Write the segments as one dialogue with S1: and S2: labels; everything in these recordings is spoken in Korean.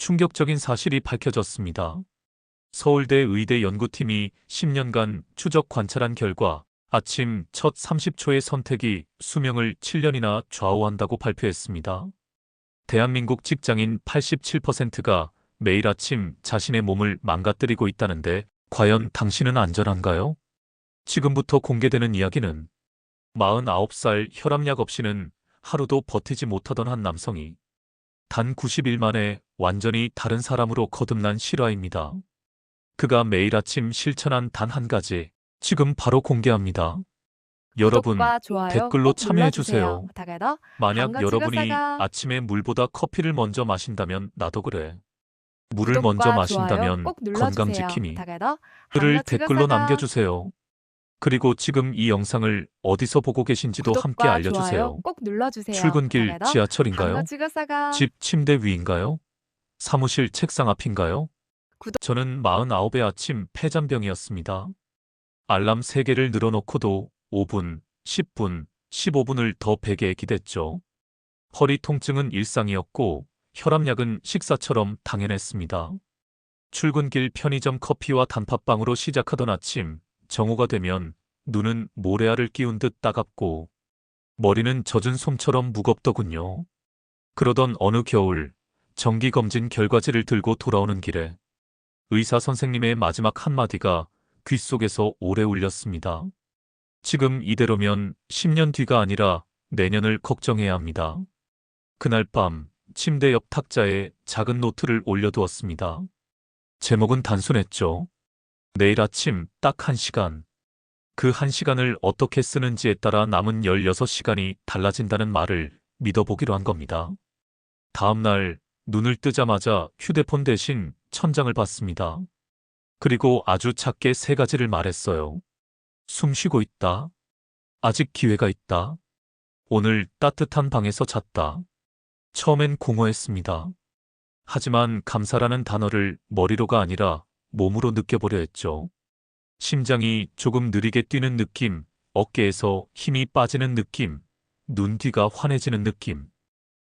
S1: 충격적인 사실이 밝혀졌습니다. 서울대 의대 연구팀이 10년간 추적 관찰한 결과 아침 첫 30초의 선택이 수명을 7년이나 좌우한다고 발표했습니다. 대한민국 직장인 87%가 매일 아침 자신의 몸을 망가뜨리고 있다는데 과연 당신은 안전한가요? 지금부터 공개되는 이야기는 49살 혈압약 없이는 하루도 버티지 못하던 한 남성이 단 90일 만에 완전히 다른 사람으로 거듭난 실화입니다. 그가 매일 아침 실천한 단 한 가지, 지금 바로 공개합니다. 여러분, 댓글로
S2: 꼭
S1: 참여해주세요. 만약 여러분이 아침에 물보다 커피를 먼저 마신다면 나도 그래. 물을 먼저 마신다면. 건강 지킴이
S2: 부탁해요.
S1: 글을 댓글로 남겨주세요. 그리고 지금 이 영상을 어디서 보고 계신지도 함께
S2: 구독과
S1: 알려주세요.
S2: 좋아요 꼭 눌러주세요.
S1: 출근길
S2: 부탁해요.
S1: 지하철인가요?
S2: 방금 찍었다가
S1: 집 침대 위인가요? 사무실 책상 앞인가요?
S2: 구독-
S1: 저는 49의 아침 폐잔병이었습니다. 알람 3개를 늘어놓고도 5분, 10분, 15분을 더 베개에 기댔죠. 허리 통증은 일상이었고 혈압약은 식사처럼 당연했습니다. 출근길 편의점 커피와 단팥빵으로 시작하던 아침, 정오가 되면 눈은 모래알을 끼운 듯 따갑고 머리는 젖은 솜처럼 무겁더군요. 그러던 어느 겨울 정기검진 결과지를 들고 돌아오는 길에 의사 선생님의 마지막 한마디가 귓속에서 오래 울렸습니다. 지금 이대로면 10년 뒤가 아니라 내년을 걱정해야 합니다. 그날 밤 침대 옆 탁자에 작은 노트를 올려두었습니다. 제목은 단순했죠. 내일 아침 딱한 시간. 그한 시간을 어떻게 쓰는지에 따라 남은 16시간이 달라진다는 말을 믿어보기로 한 겁니다. 다음 날 눈을 뜨자마자 휴대폰 대신 천장을 봤습니다. 그리고 아주 작게 세 가지를 말했어요. 숨 쉬고 있다. 아직 기회가 있다. 오늘 따뜻한 방에서 잤다. 처음엔 공허했습니다. 하지만 감사라는 단어를 머리로가 아니라 몸으로 느껴보려 했죠. 심장이 조금 느리게 뛰는 느낌, 어깨에서 힘이 빠지는 느낌, 눈 뒤가 환해지는 느낌.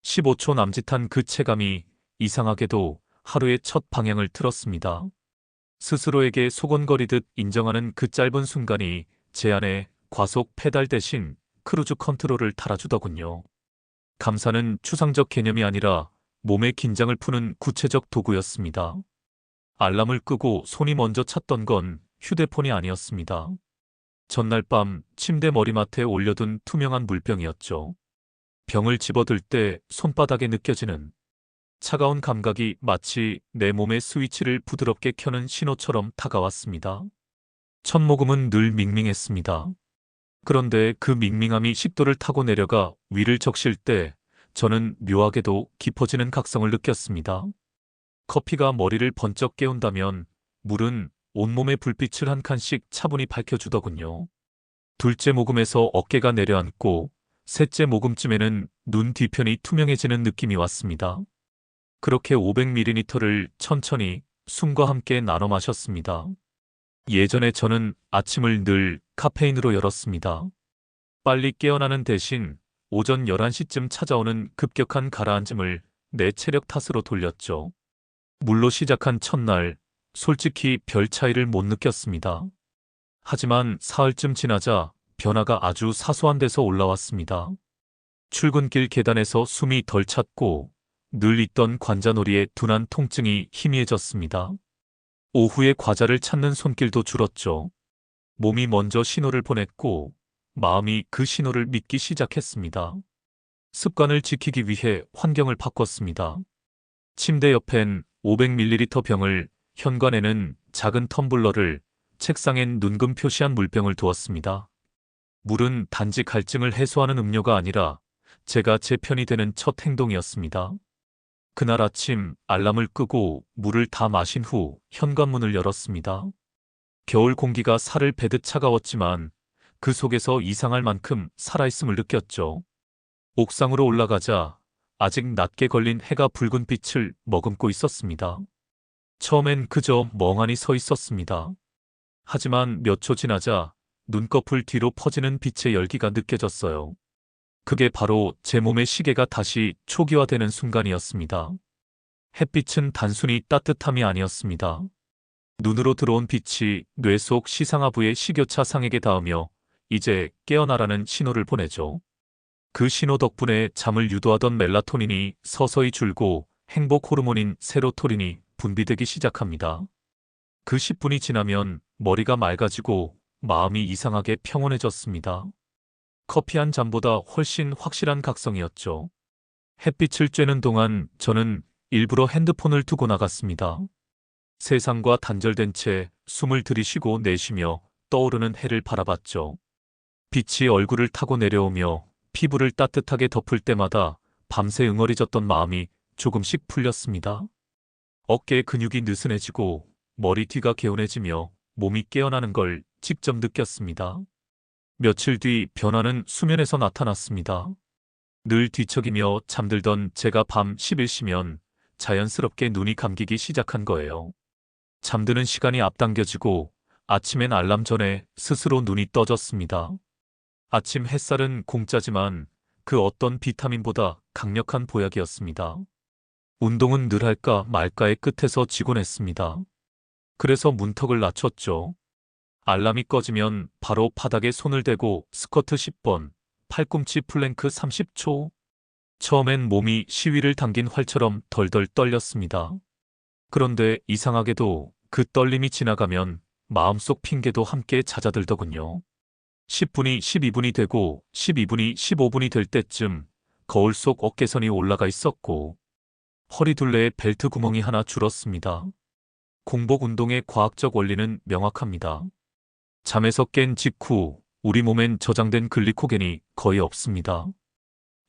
S1: 15초 남짓한 그 체감이 이상하게도 하루의 첫 방향을 틀었습니다. 스스로에게 소곤거리듯 인정하는 그 짧은 순간이 제 안에 과속 페달 대신 크루즈 컨트롤을 달아주더군요. 감사는 추상적 개념이 아니라 몸의 긴장을 푸는 구체적 도구였습니다. 알람을 끄고 손이 먼저 찾던 건 휴대폰이 아니었습니다. 전날 밤 침대 머리맡에 올려둔 투명한 물병이었죠. 병을 집어들 때 손바닥에 느껴지는 차가운 감각이 마치 내 몸의 스위치를 부드럽게 켜는 신호처럼 다가왔습니다. 첫 모금은 늘 밍밍했습니다. 그런데 그 밍밍함이 식도를 타고 내려가 위를 적실 때 저는 묘하게도 깊어지는 각성을 느꼈습니다. 커피가 머리를 번쩍 깨운다면 물은 온몸의 불빛을 한 칸씩 차분히 밝혀주더군요. 둘째 모금에서 어깨가 내려앉고 셋째 모금쯤에는 눈 뒤편이 투명해지는 느낌이 왔습니다. 그렇게 500ml를 천천히 숨과 함께 나눠 마셨습니다. 예전에 저는 아침을 늘 카페인으로 열었습니다. 빨리 깨어나는 대신 오전 11시쯤 찾아오는 급격한 가라앉음을 내 체력 탓으로 돌렸죠. 물로 시작한 첫날, 솔직히 별 차이를 못 느꼈습니다. 하지만 사흘쯤 지나자 변화가 아주 사소한 데서 올라왔습니다. 출근길 계단에서 숨이 덜 찼고 늘 있던 관자놀이의 둔한 통증이 희미해졌습니다. 오후에 과자를 찾는 손길도 줄었죠. 몸이 먼저 신호를 보냈고 마음이 그 신호를 믿기 시작했습니다. 습관을 지키기 위해 환경을 바꿨습니다. 침대 옆엔 500ml 병을, 현관에는 작은 텀블러를, 책상엔 눈금 표시한 물병을 두었습니다. 물은 단지 갈증을 해소하는 음료가 아니라 제가 제 편이 되는 첫 행동이었습니다. 그날 아침 알람을 끄고 물을 다 마신 후 현관문을 열었습니다. 겨울 공기가 살을 베듯 차가웠지만 그 속에서 이상할 만큼 살아있음을 느꼈죠. 옥상으로 올라가자 아직 낮게 걸린 해가 붉은 빛을 머금고 있었습니다. 처음엔 그저 멍하니 서 있었습니다. 하지만 몇 초 지나자 눈꺼풀 뒤로 퍼지는 빛의 열기가 느껴졌어요. 그게 바로 제 몸의 시계가 다시 초기화되는 순간이었습니다. 햇빛은 단순히 따뜻함이 아니었습니다. 눈으로 들어온 빛이 뇌 속 시상하부의 식교차 상에게 닿으며 이제 깨어나라는 신호를 보내죠. 그 신호 덕분에 잠을 유도하던 멜라토닌이 서서히 줄고 행복 호르몬인 세로토닌이 분비되기 시작합니다. 그 10분이 지나면 머리가 맑아지고 마음이 이상하게 평온해졌습니다. 커피 한 잔보다 훨씬 확실한 각성이었죠. 햇빛을 쬐는 동안 저는 일부러 핸드폰을 두고 나갔습니다. 세상과 단절된 채 숨을 들이쉬고 내쉬며 떠오르는 해를 바라봤죠. 빛이 얼굴을 타고 내려오며 피부를 따뜻하게 덮을 때마다 밤새 응어리졌던 마음이 조금씩 풀렸습니다. 어깨의 근육이 느슨해지고 머리뒤가 개운해지며 몸이 깨어나는 걸 직접 느꼈습니다. 며칠 뒤 변화는 수면에서 나타났습니다. 늘 뒤척이며 잠들던 제가 밤 10일시면 자연스럽게 눈이 감기기 시작한 거예요. 잠드는 시간이 앞당겨지고 아침엔 알람 전에 스스로 눈이 떠졌습니다. 아침 햇살은 공짜지만 그 어떤 비타민보다 강력한 보약이었습니다. 운동은 늘 할까 말까의 끝에서 지곤 했습니다. 그래서 문턱을 낮췄죠. 알람이 꺼지면 바로 바닥에 손을 대고 스쿼트 10번, 팔꿈치 플랭크 30초. 처음엔 몸이 시위를 당긴 활처럼 덜덜 떨렸습니다. 그런데 이상하게도 그 떨림이 지나가면 마음속 핑계도 함께 잦아들더군요. 10분이 12분이 되고 12분이 15분이 될 때쯤 거울 속 어깨선이 올라가 있었고 허리 둘레에 벨트 구멍이 하나 줄었습니다. 공복 운동의 과학적 원리는 명확합니다. 잠에서 깬 직후 우리 몸엔 저장된 글리코겐이 거의 없습니다.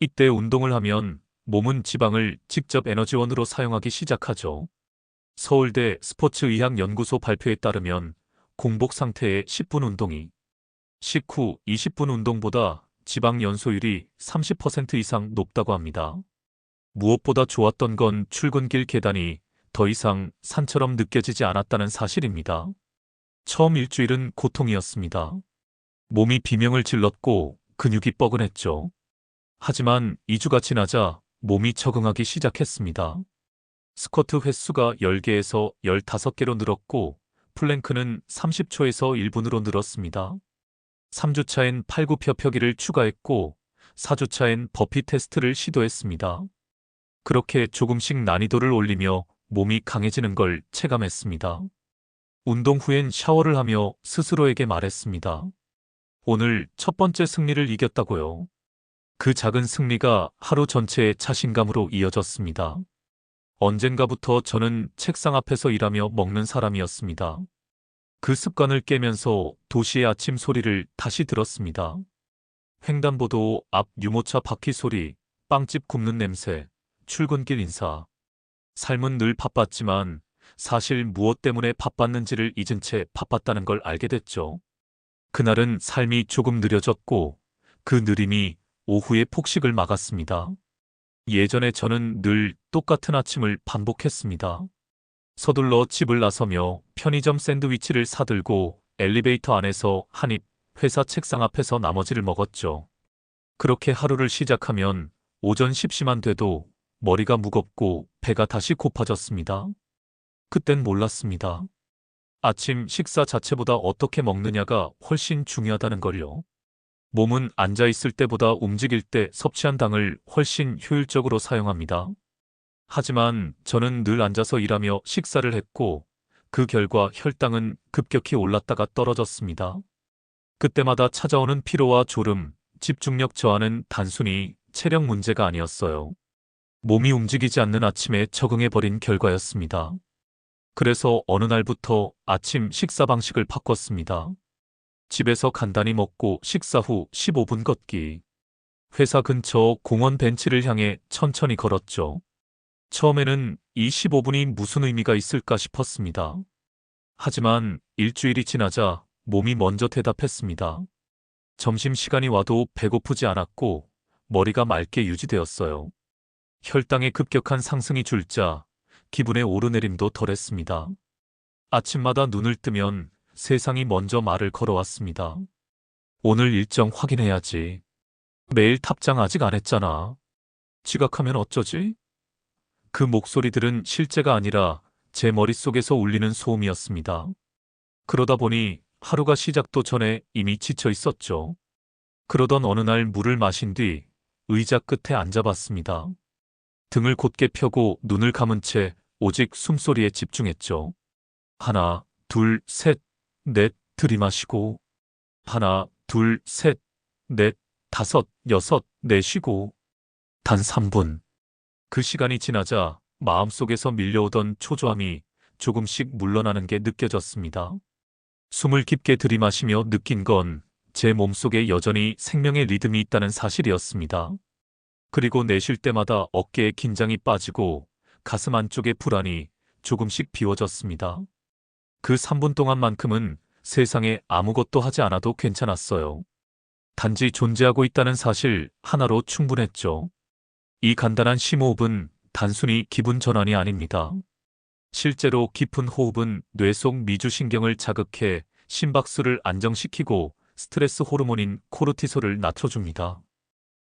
S1: 이때 운동을 하면 몸은 지방을 직접 에너지원으로 사용하기 시작하죠. 서울대 스포츠의학연구소 발표에 따르면 공복 상태의 10분 운동이 식후 20분 운동보다 지방 연소율이 30% 이상 높다고 합니다. 무엇보다 좋았던 건 출근길 계단이 더 이상 산처럼 느껴지지 않았다는 사실입니다. 처음 일주일은 고통이었습니다. 몸이 비명을 질렀고 근육이 뻐근했죠. 하지만 2주가 지나자 몸이 적응하기 시작했습니다. 스쿼트 횟수가 10개에서 15개로 늘었고 플랭크는 30초에서 1분으로 늘었습니다. 3주차엔 팔굽혀 펴기를 추가했고 4주차엔 버피 테스트를 시도했습니다. 그렇게 조금씩 난이도를 올리며 몸이 강해지는 걸 체감했습니다. 운동 후엔 샤워를 하며 스스로에게 말했습니다. 오늘 첫 번째 승리를 이겼다고요. 그 작은 승리가 하루 전체의 자신감으로 이어졌습니다. 언젠가부터 저는 책상 앞에서 일하며 먹는 사람이었습니다. 그 습관을 깨면서 도시의 아침 소리를 다시 들었습니다. 횡단보도 앞 유모차 바퀴 소리, 빵집 굽는 냄새, 출근길 인사. 삶은 늘 바빴지만 사실 무엇 때문에 바빴는지를 잊은 채 바빴다는 걸 알게 됐죠. 그날은 삶이 조금 느려졌고 그 느림이 오후의 폭식을 막았습니다. 예전에 저는 늘 똑같은 아침을 반복했습니다. 서둘러 집을 나서며 편의점 샌드위치를 사들고 엘리베이터 안에서 한입 회사 책상 앞에서 나머지를 먹었죠. 그렇게 하루를 시작하면 오전 10시만 돼도 머리가 무겁고 배가 다시 고파졌습니다. 그땐 몰랐습니다. 아침 식사 자체보다 어떻게 먹느냐가 훨씬 중요하다는 걸요. 몸은 앉아 있을 때보다 움직일 때 섭취한 당을 훨씬 효율적으로 사용합니다. 하지만 저는 늘 앉아서 일하며 식사를 했고 그 결과 혈당은 급격히 올랐다가 떨어졌습니다. 그때마다 찾아오는 피로와 졸음, 집중력 저하는 단순히 체력 문제가 아니었어요. 몸이 움직이지 않는 아침에 적응해버린 결과였습니다. 그래서 어느 날부터 아침 식사 방식을 바꿨습니다. 집에서 간단히 먹고 식사 후 15분 걷기. 회사 근처 공원 벤치를 향해 천천히 걸었죠. 처음에는 이 15분이 무슨 의미가 있을까 싶었습니다. 하지만 일주일이 지나자 몸이 먼저 대답했습니다. 점심시간이 와도 배고프지 않았고 머리가 맑게 유지되었어요. 혈당의 급격한 상승이 줄자 기분의 오르내림도 덜했습니다. 아침마다 눈을 뜨면 세상이 먼저 말을 걸어왔습니다. 오늘 일정 확인해야지. 매일 탑장 아직 안 했잖아. 지각하면 어쩌지? 그 목소리들은 실제가 아니라 제 머릿속에서 울리는 소음이었습니다. 그러다 보니 하루가 시작도 전에 이미 지쳐 있었죠. 그러던 어느 날 물을 마신 뒤 의자 끝에 앉아봤습니다. 등을 곧게 펴고 눈을 감은 채 오직 숨소리에 집중했죠. 하나, 둘, 셋, 넷, 들이마시고. 하나, 둘, 셋, 넷, 다섯, 여섯, 내쉬고. 단 3분. 그 시간이 지나자 마음속에서 밀려오던 초조함이 조금씩 물러나는 게 느껴졌습니다. 숨을 깊게 들이마시며 느낀 건 제 몸속에 여전히 생명의 리듬이 있다는 사실이었습니다. 그리고 내쉴 때마다 어깨에 긴장이 빠지고 가슴 안쪽의 불안이 조금씩 비워졌습니다. 그 3분 동안만큼은 세상에 아무것도 하지 않아도 괜찮았어요. 단지 존재하고 있다는 사실 하나로 충분했죠. 이 간단한 심호흡은 단순히 기분 전환이 아닙니다. 실제로 깊은 호흡은 뇌 속 미주신경을 자극해 심박수를 안정시키고 스트레스 호르몬인 코르티솔을 낮춰줍니다.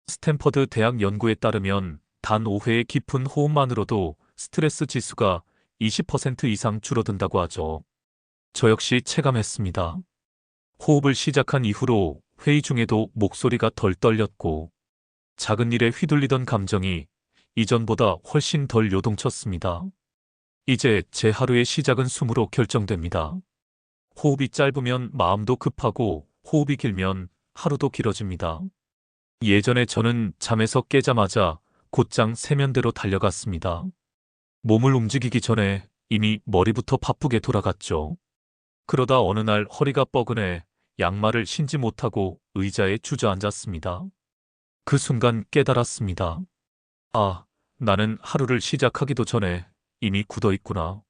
S1: 스탠퍼드 대학 연구에 따르면 단 5회의 깊은 호흡만으로도 스트레스 지수가 20% 이상 줄어든다고 하죠. 저 역시 체감했습니다. 호흡을 시작한 이후로 회의 중에도 목소리가 덜 떨렸고 작은 일에 휘둘리던 감정이 이전보다 훨씬 덜 요동쳤습니다. 이제 제 하루의 시작은 숨으로 결정됩니다. 호흡이 짧으면 마음도 급하고 호흡이 길면 하루도 길어집니다. 예전에 저는 잠에서 깨자마자 곧장 세면대로 달려갔습니다. 몸을 움직이기 전에 이미 머리부터 바쁘게 돌아갔죠. 그러다 어느 날 허리가 뻐근해 양말을 신지 못하고 의자에 주저앉았습니다. 그 순간 깨달았습니다. 아, 나는 하루를 시작하기도 전에 이미 굳어 있구나.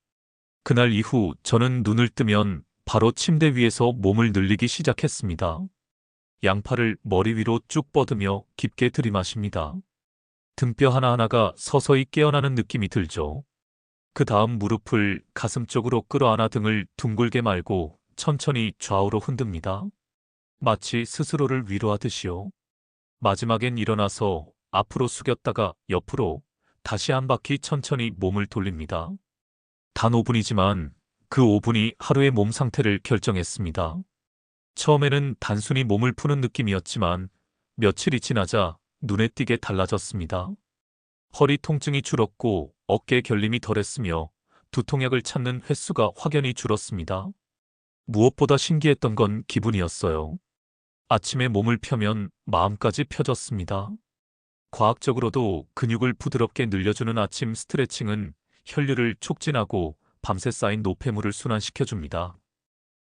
S1: 그날 이후 저는 눈을 뜨면 바로 침대 위에서 몸을 늘리기 시작했습니다. 양팔을 머리 위로 쭉 뻗으며 깊게 들이마십니다. 등뼈 하나하나가 서서히 깨어나는 느낌이 들죠. 그 다음 무릎을 가슴 쪽으로 끌어안아 등을 둥글게 말고 천천히 좌우로 흔듭니다. 마치 스스로를 위로하듯이요. 마지막엔 일어나서 앞으로 숙였다가 옆으로 다시 한 바퀴 천천히 몸을 돌립니다. 단 5분이지만 그 5분이 하루의 몸 상태를 결정했습니다. 처음에는 단순히 몸을 푸는 느낌이었지만 며칠이 지나자 눈에 띄게 달라졌습니다. 허리 통증이 줄었고 어깨 결림이 덜했으며 두통약을 찾는 횟수가 확연히 줄었습니다. 무엇보다 신기했던 건 기분이었어요. 아침에 몸을 펴면 마음까지 펴졌습니다. 과학적으로도 근육을 부드럽게 늘려주는 아침 스트레칭은 혈류를 촉진하고 밤새 쌓인 노폐물을 순환시켜줍니다.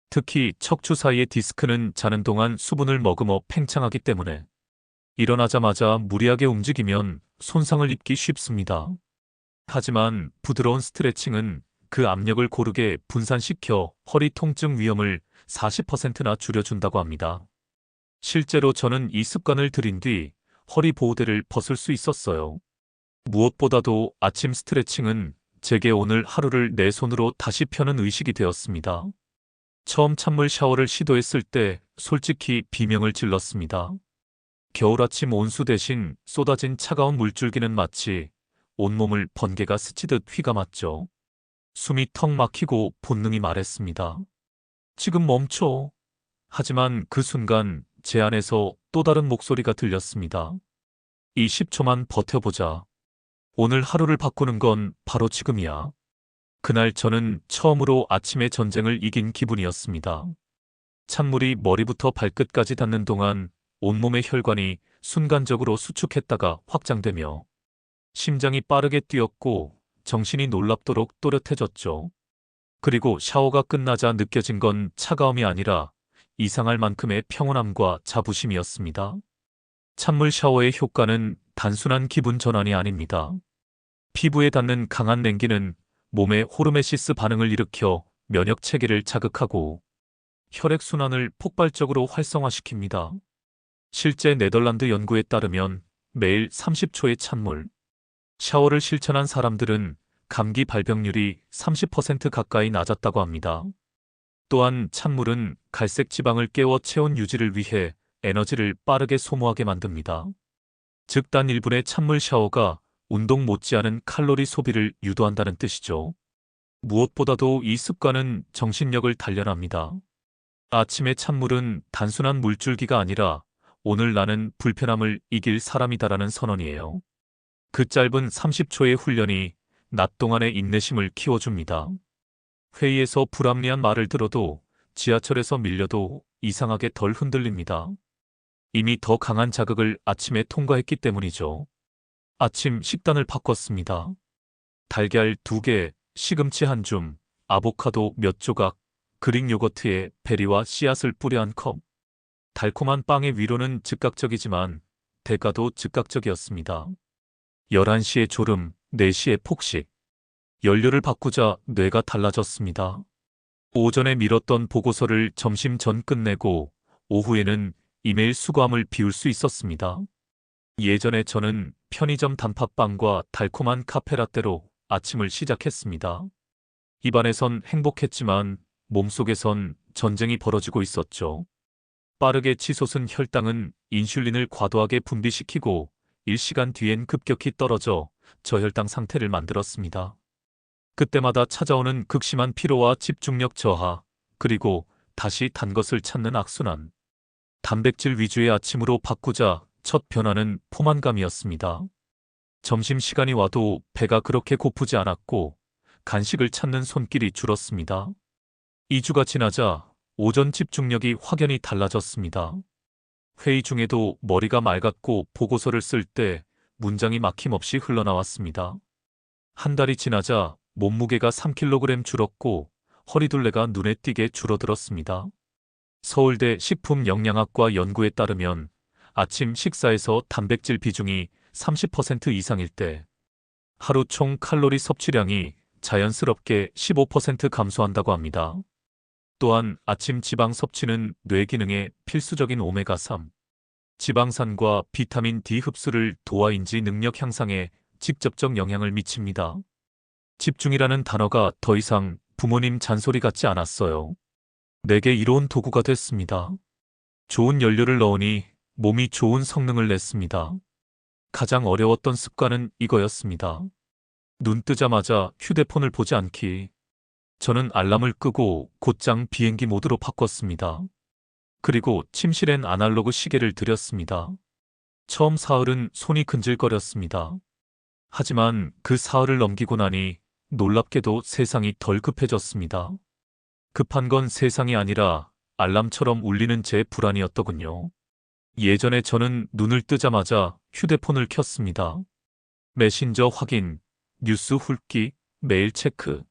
S1: 특히 척추 사이의 디스크는 자는 동안 수분을 머금어 팽창하기 때문에 일어나자마자 무리하게 움직이면 손상을 입기 쉽습니다. 하지만 부드러운 스트레칭은 그 압력을 고르게 분산시켜 허리 통증 위험을 40%나 줄여준다고 합니다. 실제로 저는 이 습관을 들인 뒤 허리 보호대를 벗을 수 있었어요. 무엇보다도 아침 스트레칭은 제게 오늘 하루를 내 손으로 다시 펴는 의식이 되었습니다. 처음 찬물 샤워를 시도했을 때 솔직히 비명을 질렀습니다. 겨울 아침 온수 대신 쏟아진 차가운 물줄기는 마치 온몸을 번개가 스치듯 휘감았죠. 숨이 턱 막히고 본능이 말했습니다. 지금 멈춰. 하지만 그 순간 제 안에서 또 다른 목소리가 들렸습니다. 이 10초만 버텨보자. 오늘 하루를 바꾸는 건 바로 지금이야. 그날 저는 처음으로 아침의 전쟁을 이긴 기분이었습니다. 찬물이 머리부터 발끝까지 닿는 동안 온몸의 혈관이 순간적으로 수축했다가 확장되며 심장이 빠르게 뛰었고 정신이 놀랍도록 또렷해졌죠. 그리고 샤워가 끝나자 느껴진 건 차가움이 아니라 이상할 만큼의 평온함과 자부심이었습니다. 찬물 샤워의 효과는 단순한 기분 전환이 아닙니다. 피부에 닿는 강한 냉기는 몸의 호르메시스 반응을 일으켜 면역 체계를 자극하고 혈액 순환을 폭발적으로 활성화시킵니다. 실제 네덜란드 연구에 따르면 매일 30초의 찬물, 샤워를 실천한 사람들은 감기 발병률이 30% 가까이 낮았다고 합니다. 또한 찬물은 갈색 지방을 깨워 체온 유지를 위해 에너지를 빠르게 소모하게 만듭니다. 즉 단 1분의 찬물 샤워가 운동 못지않은 칼로리 소비를 유도한다는 뜻이죠. 무엇보다도 이 습관은 정신력을 단련합니다. 아침의 찬물은 단순한 물줄기가 아니라 오늘 나는 불편함을 이길 사람이다라는 선언이에요. 그 짧은 30초의 훈련이 낮 동안의 인내심을 키워줍니다. 회의에서 불합리한 말을 들어도 지하철에서 밀려도 이상하게 덜 흔들립니다. 이미 더 강한 자극을 아침에 통과했기 때문이죠. 아침 식단을 바꿨습니다. 달걀 2개, 시금치 한 줌, 아보카도 몇 조각, 그릭 요거트에 베리와 씨앗을 뿌려 한 컵. 달콤한 빵의 위로는 즉각적이지만 대가도 즉각적이었습니다. 11시에 졸음, 4시에 폭식. 연료를 바꾸자 뇌가 달라졌습니다. 오전에 미뤘던 보고서를 점심 전 끝내고 오후에는 이메일 수거함을 비울 수 있었습니다. 예전에 저는 편의점 단팥빵과 달콤한 카페라떼로 아침을 시작했습니다. 입안에선 행복했지만 몸속에선 전쟁이 벌어지고 있었죠. 빠르게 치솟은 혈당은 인슐린을 과도하게 분비시키고 1시간 뒤엔 급격히 떨어져 저혈당 상태를 만들었습니다. 그때마다 찾아오는 극심한 피로와 집중력 저하, 그리고 다시 단 것을 찾는 악순환. 단백질 위주의 아침으로 바꾸자 첫 변화는 포만감이었습니다. 점심시간이 와도 배가 그렇게 고프지 않았고 간식을 찾는 손길이 줄었습니다. 2주가 지나자 오전 집중력이 확연히 달라졌습니다. 회의 중에도 머리가 맑았고 보고서를 쓸 때 문장이 막힘없이 흘러나왔습니다. 한 달이 지나자 몸무게가 3kg 줄었고 허리둘레가 눈에 띄게 줄어들었습니다. 서울대 식품영양학과 연구에 따르면 아침 식사에서 단백질 비중이 30% 이상일 때 하루 총 칼로리 섭취량이 자연스럽게 15% 감소한다고 합니다. 또한 아침 지방 섭취는 뇌 기능에 필수적인 오메가3, 지방산과 비타민 D 흡수를 도와 인지 능력 향상에 직접적 영향을 미칩니다. 집중이라는 단어가 더 이상 부모님 잔소리 같지 않았어요. 내게 이로운 도구가 됐습니다. 좋은 연료를 넣으니 몸이 좋은 성능을 냈습니다. 가장 어려웠던 습관은 이거였습니다. 눈 뜨자마자 휴대폰을 보지 않기. 저는 알람을 끄고 곧장 비행기 모드로 바꿨습니다. 그리고 침실엔 아날로그 시계를 들였습니다. 처음 사흘은 손이 근질거렸습니다. 하지만 그 사흘을 넘기고 나니 놀랍게도 세상이 덜 급해졌습니다. 급한 건 세상이 아니라 알람처럼 울리는 제 불안이었더군요. 예전에 저는 눈을 뜨자마자 휴대폰을 켰습니다. 메신저 확인, 뉴스 훑기, 메일 체크.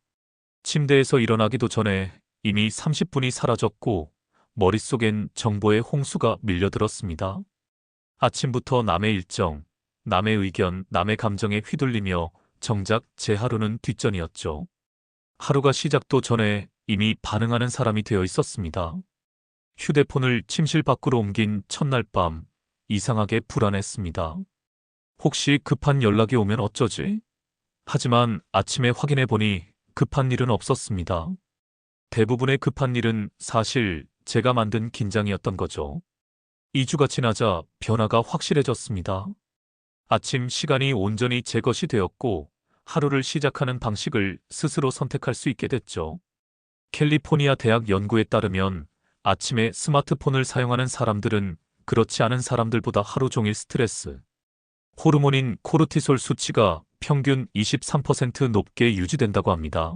S1: 침대에서 일어나기도 전에 이미 30분이 사라졌고 머릿속엔 정보의 홍수가 밀려들었습니다. 아침부터 남의 일정, 남의 의견, 남의 감정에 휘둘리며 정작 제 하루는 뒷전이었죠. 하루가 시작도 전에 이미 반응하는 사람이 되어 있었습니다. 휴대폰을 침실 밖으로 옮긴 첫날 밤 이상하게 불안했습니다. 혹시 급한 연락이 오면 어쩌지? 하지만 아침에 확인해 보니 급한 일은 없었습니다. 대부분의 급한 일은 사실 제가 만든 긴장이었던 거죠. 2주가 지나자 변화가 확실해졌습니다. 아침 시간이 온전히 제 것이 되었고 하루를 시작하는 방식을 스스로 선택할 수 있게 됐죠. 캘리포니아 대학 연구에 따르면 아침에 스마트폰을 사용하는 사람들은 그렇지 않은 사람들보다 하루 종일 스트레스, 호르몬인 코르티솔 수치가 평균 23% 높게 유지된다고 합니다.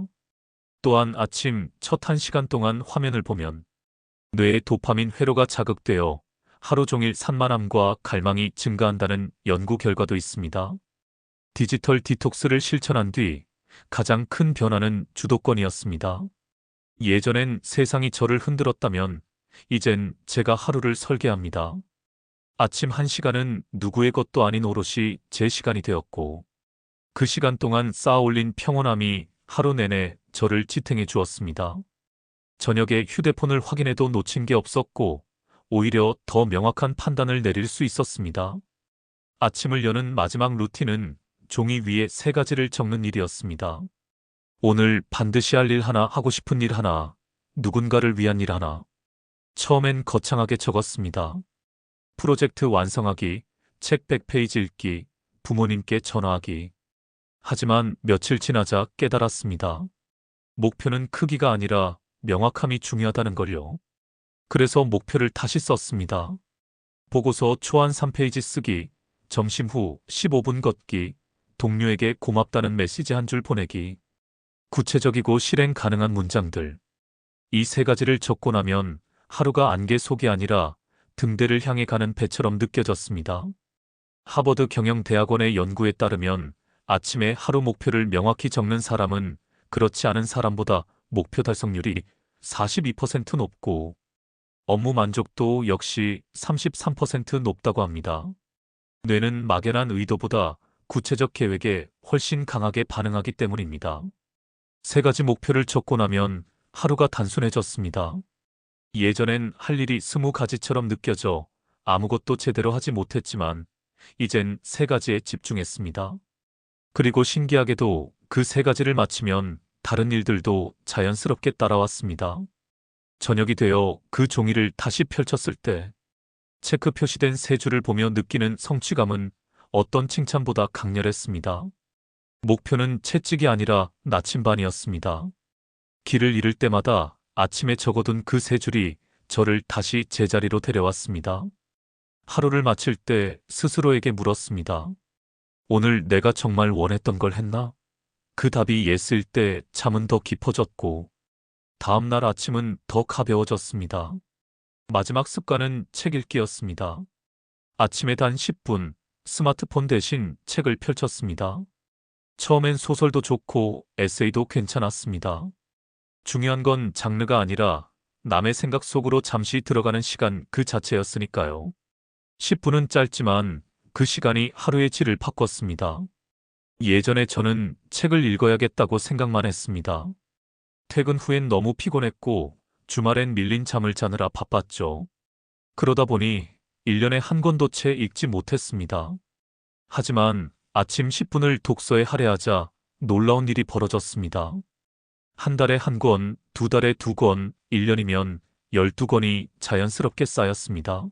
S1: 또한 아침 첫 1시간 동안 화면을 보면 뇌의 도파민 회로가 자극되어 하루 종일 산만함과 갈망이 증가한다는 연구 결과도 있습니다. 디지털 디톡스를 실천한 뒤 가장 큰 변화는 주도권이었습니다. 예전엔 세상이 저를 흔들었다면 이젠 제가 하루를 설계합니다. 아침 1시간은 누구의 것도 아닌 오롯이 제 시간이 되었고 그 시간 동안 쌓아올린 평온함이 하루 내내 저를 지탱해 주었습니다. 저녁에 휴대폰을 확인해도 놓친 게 없었고 오히려 더 명확한 판단을 내릴 수 있었습니다. 아침을 여는 마지막 루틴은 종이 위에 세 가지를 적는 일이었습니다. 오늘 반드시 할 일 하나, 하고 싶은 일 하나, 누군가를 위한 일 하나. 처음엔 거창하게 적었습니다. 프로젝트 완성하기, 책 100페이지 읽기, 부모님께 전화하기. 하지만 며칠 지나자 깨달았습니다. 목표는 크기가 아니라 명확함이 중요하다는 걸요. 그래서 목표를 다시 썼습니다. 보고서 초안 3페이지 쓰기, 점심 후 15분 걷기, 동료에게 고맙다는 메시지 한 줄 보내기, 구체적이고 실행 가능한 문장들. 이 세 가지를 적고 나면 하루가 안개 속이 아니라 등대를 향해 가는 배처럼 느껴졌습니다. 하버드 경영대학원의 연구에 따르면 아침에 하루 목표를 명확히 적는 사람은 그렇지 않은 사람보다 목표 달성률이 42% 높고 업무 만족도 역시 33% 높다고 합니다. 뇌는 막연한 의도보다 구체적 계획에 훨씬 강하게 반응하기 때문입니다. 세 가지 목표를 적고 나면 하루가 단순해졌습니다. 예전엔 할 일이 스무 가지처럼 느껴져 아무것도 제대로 하지 못했지만 이젠 세 가지에 집중했습니다. 그리고 신기하게도 그 세 가지를 마치면 다른 일들도 자연스럽게 따라왔습니다. 저녁이 되어 그 종이를 다시 펼쳤을 때 체크 표시된 세 줄을 보며 느끼는 성취감은 어떤 칭찬보다 강렬했습니다. 목표는 채찍이 아니라 나침반이었습니다. 길을 잃을 때마다 아침에 적어둔 그 세 줄이 저를 다시 제자리로 데려왔습니다. 하루를 마칠 때 스스로에게 물었습니다. 오늘 내가 정말 원했던 걸 했나? 그 답이 예스일 때 잠은 더 깊어졌고, 다음날 아침은 더 가벼워졌습니다. 마지막 습관은 책 읽기였습니다. 아침에 단 10분 스마트폰 대신 책을 펼쳤습니다. 처음엔 소설도 좋고 에세이도 괜찮았습니다. 중요한 건 장르가 아니라 남의 생각 속으로 잠시 들어가는 시간 그 자체였으니까요. 10분은 짧지만 그 시간이 하루의 질을 바꿨습니다. 예전에 저는 책을 읽어야겠다고 생각만 했습니다. 퇴근 후엔 너무 피곤했고 주말엔 밀린 잠을 자느라 바빴죠. 그러다 보니 1년에 한 권도 채 읽지 못했습니다. 하지만 아침 10분을 독서에 할애하자 놀라운 일이 벌어졌습니다. 한 달에 한 권, 두 달에 두 권, 1년이면 12권이 자연스럽게 쌓였습니다.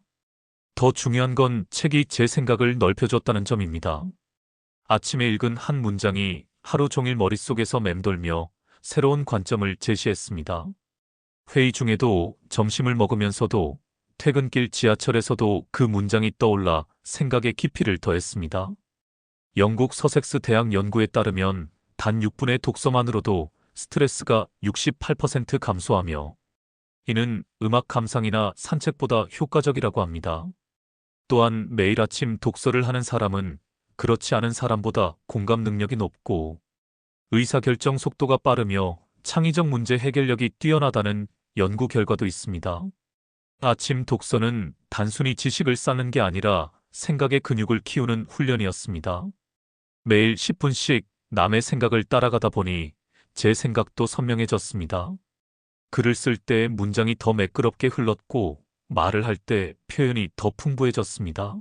S1: 더 중요한 건 책이 제 생각을 넓혀줬다는 점입니다. 아침에 읽은 한 문장이 하루 종일 머릿속에서 맴돌며 새로운 관점을 제시했습니다. 회의 중에도 점심을 먹으면서도 퇴근길 지하철에서도 그 문장이 떠올라 생각의 깊이를 더했습니다. 영국 서섹스 대학 연구에 따르면 단 6분의 독서만으로도 스트레스가 68% 감소하며 이는 음악 감상이나 산책보다 효과적이라고 합니다. 또한 매일 아침 독서를 하는 사람은 그렇지 않은 사람보다 공감 능력이 높고 의사결정 속도가 빠르며 창의적 문제 해결력이 뛰어나다는 연구 결과도 있습니다. 아침 독서는 단순히 지식을 쌓는 게 아니라 생각의 근육을 키우는 훈련이었습니다. 매일 10분씩 남의 생각을 따라가다 보니 제 생각도 선명해졌습니다. 글을 쓸 때 문장이 더 매끄럽게 흘렀고 말을 할 때 표현이 더 풍부해졌습니다.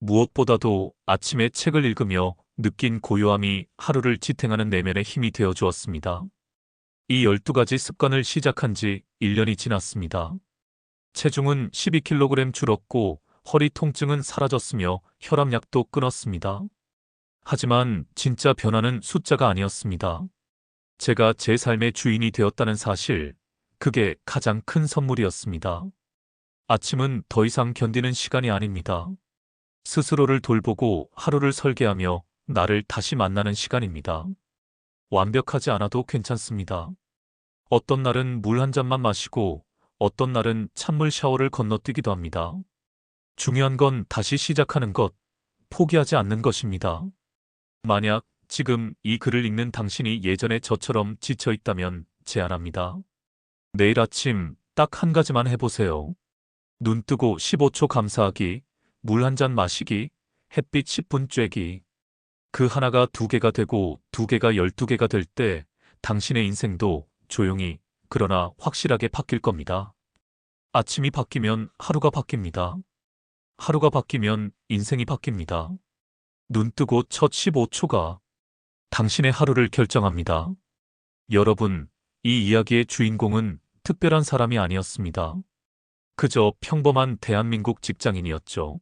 S1: 무엇보다도 아침에 책을 읽으며 느낀 고요함이 하루를 지탱하는 내면의 힘이 되어 주었습니다. 이 12가지 습관을 시작한 지 1년이 지났습니다. 체중은 12kg 줄었고 허리 통증은 사라졌으며 혈압약도 끊었습니다. 하지만 진짜 변화는 숫자가 아니었습니다. 제가 제 삶의 주인이 되었다는 사실, 그게 가장 큰 선물이었습니다. 아침은 더 이상 견디는 시간이 아닙니다. 스스로를 돌보고 하루를 설계하며 나를 다시 만나는 시간입니다. 완벽하지 않아도 괜찮습니다. 어떤 날은 물 한 잔만 마시고 어떤 날은 찬물 샤워를 건너뛰기도 합니다. 중요한 건 다시 시작하는 것, 포기하지 않는 것입니다. 만약 지금 이 글을 읽는 당신이 예전에 저처럼 지쳐 있다면 제안합니다. 내일 아침 딱 한 가지만 해보세요. 눈 뜨고 15초 감사하기, 물 한 잔 마시기, 햇빛 10분 쬐기. 그 하나가 두 개가 되고 두 개가 열두 개가 될 때 당신의 인생도 조용히 그러나 확실하게 바뀔 겁니다. 아침이 바뀌면 하루가 바뀝니다. 하루가 바뀌면 인생이 바뀝니다. 눈 뜨고 첫 15초가 당신의 하루를 결정합니다. 여러분, 이 이야기의 주인공은 특별한 사람이 아니었습니다. 그저 평범한 대한민국 직장인이었죠.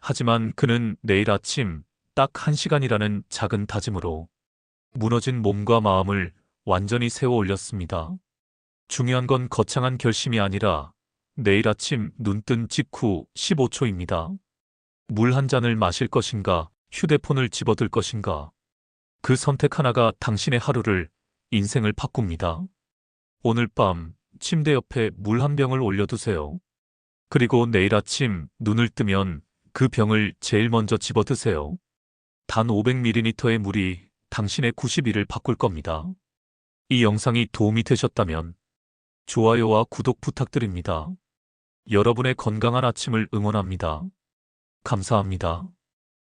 S1: 하지만 그는 내일 아침 딱 한 시간이라는 작은 다짐으로 무너진 몸과 마음을 완전히 세워 올렸습니다. 중요한 건 거창한 결심이 아니라 내일 아침 눈뜬 직후 15초입니다. 물 한 잔을 마실 것인가, 휴대폰을 집어들 것인가. 그 선택 하나가 당신의 하루를, 인생을 바꿉니다. 오늘 밤 침대 옆에 물 한 병을 올려두세요. 그리고 내일 아침 눈을 뜨면 그 병을 제일 먼저 집어 드세요. 단 500ml의 물이 당신의 90일을 바꿀 겁니다. 이 영상이 도움이 되셨다면 좋아요와 구독 부탁드립니다. 여러분의 건강한 아침을 응원합니다. 감사합니다.